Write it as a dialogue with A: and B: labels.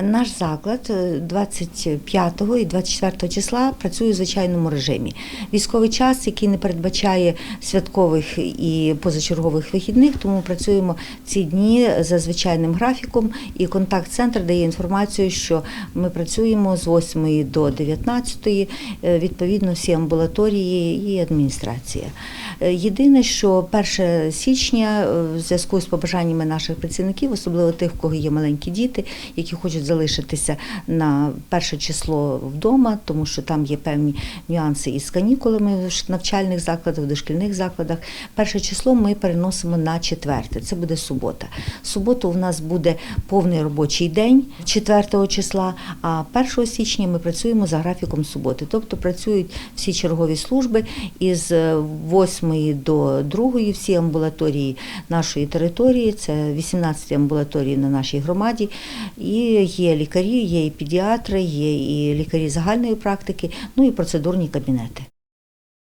A: Наш заклад е, 25 і 24 числа працює у звичайному режимі. Військовий час, який не передбачає святкових і позачергових вихідних, тому працюємо ці дні за звичайним графіком. І контакт-центр дає інформацію, що ми працюємо з 8 до 19, е, відповідно всі амбулаторії і адміністрація. Е, Єдине, що 1 січня е, в зв'язку з побажаннями наших працівників, особливо тих, в кого є маленькі діти, які хочуть залишитися на перше число вдома, тому що там є певні нюанси із канікулами в навчальних закладах, в дошкільних закладах. Перше число ми переносимо на четверте. Це буде субота. Суботу у нас буде повний робочий день 4 числа, а 1 січня ми працюємо за графіком суботи. Тобто працюють всі чергові служби із 8 до 2 всі амбулаторії нашої території. Це 18 амбулаторій на нашій громаді. І є лікарі, є і педіатри, є і лікарі загальної практики, ну і процедурні кабінети.